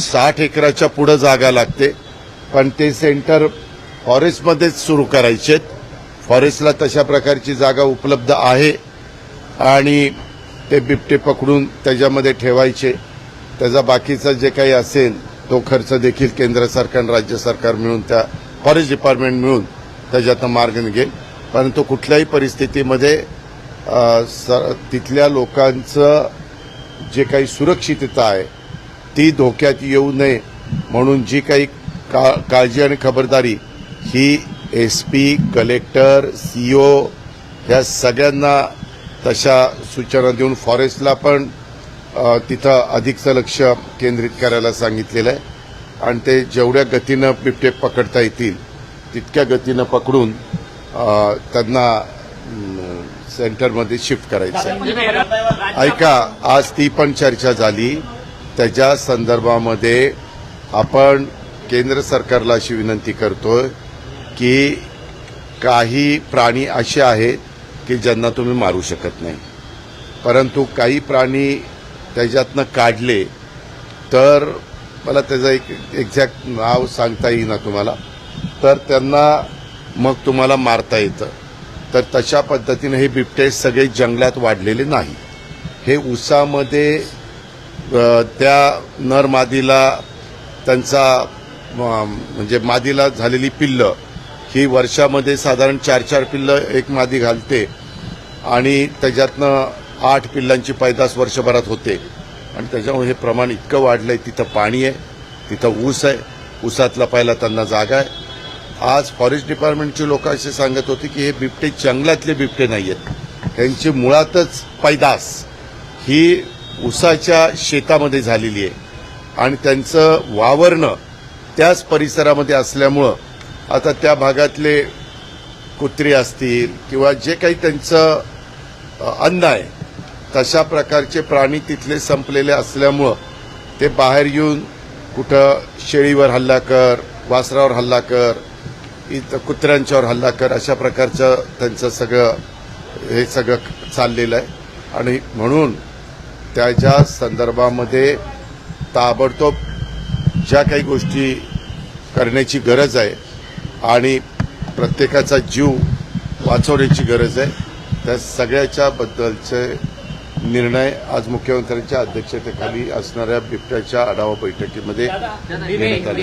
साठ एकराच्या पुढं जागा लागते. पण ते सेंटर फॉरेस्टमध्येच सुरू करायचे फॉरेस्टला तशा प्रकारची जागा उपलब्ध आहे. आणि ते बिबटे पकडून त्याच्यामध्ये ठेवायचे. त्याचा बाकीचा जे काही असेल तो खर्च देखील केंद्र सरकार आणि राज्य सरकार मिळून त्या फॉरेस्ट डिपार्टमेंट मिळून त्याच्यातनं मार्ग निघेल. परंतु कुठल्याही परिस्थितीमध्ये स- तिथल्या लोकांचं जे काही सुरक्षितता आहे ती धोक्यात येऊ नये म्हणून जी काही का काळजी आणि खबरदारी ही एस पी कलेक्टर सीओ ह्या सगळ्यांना तशा सूचना देऊन फॉरेस्टला पण तिथं अधिकचं लक्ष केंद्रित करायला सांगितलेलं आहे आणि ते जेवढ्या गतीनं बिबटे पकडता येतील तितक्या गतीनं पकडून त्यांना सेंटरमध्ये शिफ्ट करायचं आहे. ऐका आज ती पण चर्चा झाली त्याच्या संदर्भामध्ये आपण केंद्र सरकारला अशी विनंती करतोय की काही प्राणी असे आहेत की ज्यांना तुम्ही मारू शकत नाही. परंतु काही प्राणी त्याच्यातनं काढले तर मला त्याचं एक एक्झॅक्ट नाव सांगता येईना तुम्हाला. तर त्यांना मग तुम्हाला मारता येतं. तर तशा पद्धतीने हे बिबटे सगळे जंगलात वाढलेले नाही. हे उसामध्ये त्या नर मादीला त्यांचा म्हणजे मादीला झालेली पिल्लं ही वर्षामध्ये साधारण चार चार पिल्लं एक मादी घालते आणि त्याच्यातनं आठ पिल्लांची पैदास वर्षभरात होते. आणि त्याच्यामुळे हे प्रमाण इतकं वाढलंय तिथं पाणी आहे तिथं ऊस आहे ऊसातला पाहिला त्यांना जागा आहे. आज फॉरेस्ट डिपार्टमेंटचे लोक असे सांगत होते की हे बिबटे जंगलातले बिबटे नाही आहेत त्यांची मुळातच पैदास ही ऊसाच्या शेतामध्ये झालेली आहे. आणि त्यांचं वावरणं त्याच परिसरामध्ये असल्यामुळं आता त्या भागातले कुत्री असतील किंवा जे काही त्यांचं अन्न आहे तशा प्रकारचे प्राणी तिथले संपलेले असल्यामुळं ते बाहेर येऊन कुठं शेळीवर हल्ला कर वासरावर हल्ला कर इथं कुत्र्यांच्यावर हल्ला कर अशा प्रकारचं त्यांचं सगळं हे सगळं चाललेलं आहे. आणि म्हणून त्याच्या संदर्भामध्ये ताबडतोब ज्या काही गोष्टी करण्याची गरज आहे आणि प्रत्येकाचा जीव वाचवण्याची गरज आहे त्या सगळ्याच्या बद्दलचे निर्णय आज मुख्यमंत्र्यांच्या अध्यक्षतेखाली असणाऱ्या बिबट्याच्या आढावा बैठकीमध्ये घेण्यात आले.